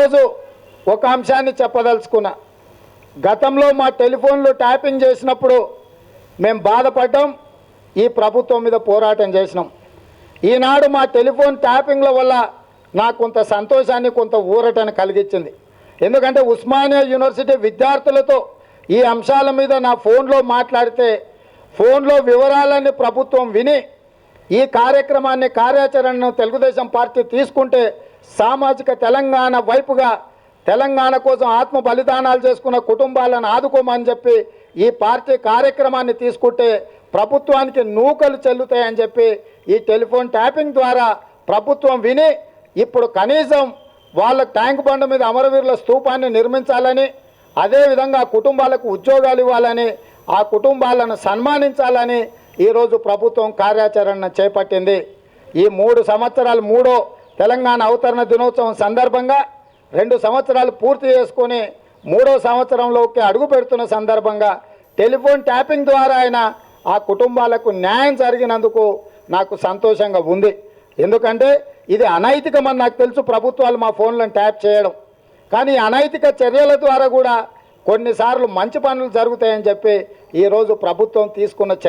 ఈరోజు ఒక అంశాన్ని చెప్పదలుచుకున్నా. గతంలో మా టెలిఫోన్లు ట్యాపింగ్ చేసినప్పుడు మేము బాధపడ్డాం ఈ ప్రభుత్వం మీద పోరాటం చేసినాం. ఈనాడు మా టెలిఫోన్ ట్యాపింగ్ల వల్ల నాకు కొంత సంతోషాన్ని కొంత ఊరటను కలిగించింది. ఎందుకంటే ఉస్మానియా యూనివర్సిటీ విద్యార్థులతో ఈ అంశాల మీద నా ఫోన్లో మాట్లాడితే ఫోన్లో వివరాలన్నీ ప్రభుత్వం విని ఈ కార్యక్రమాన్ని కార్యాచరణను తెలుగుదేశం పార్టీ తీసుకుంటే సామాజిక తెలంగాణ వైపుగా తెలంగాణ కోసం ఆత్మ బలిదానాలు చేసుకున్న కుటుంబాలను ఆదుకోమని చెప్పి ఈ పార్టీ కార్యక్రమాన్ని తీసుకుంటే ప్రభుత్వానికి నూకలు చెల్లుతాయని చెప్పి ఈ టెలిఫోన్ ట్యాపింగ్ ద్వారా ప్రభుత్వం విని ఇప్పుడు కనీసం వాళ్ళ ట్యాంక్ బండ మీద అమరవీరుల స్తూపాన్ని నిర్మించాలని అదేవిధంగా కుటుంబాలకు ఉద్యోగాలు ఇవ్వాలని ఆ కుటుంబాలను సన్మానించాలని ఈరోజు ప్రభుత్వం కార్యాచరణ చేపట్టింది. ఈ మూడు సంవత్సరాలు మూడో తెలంగాణ అవతరణ దినోత్సవం సందర్భంగా రెండు సంవత్సరాలు పూర్తి చేసుకొని మూడో సంవత్సరంలోకి అడుగు పెడుతున్న సందర్భంగా టెలిఫోన్ ట్యాపింగ్ ద్వారా ఆయన ఆ కుటుంబాలకు న్యాయం జరిగినందుకు నాకు సంతోషంగా ఉంది. ఎందుకంటే ఇది అనైతికమని నాకు తెలుసు ప్రభుత్వాలు మా ఫోన్లను ట్యాప్ చేయడం. కానీ అనైతిక చర్యల ద్వారా కూడా కొన్నిసార్లు మంచి పనులు జరుగుతాయని చెప్పి ఈరోజు ప్రభుత్వం తీసుకున్న చర్య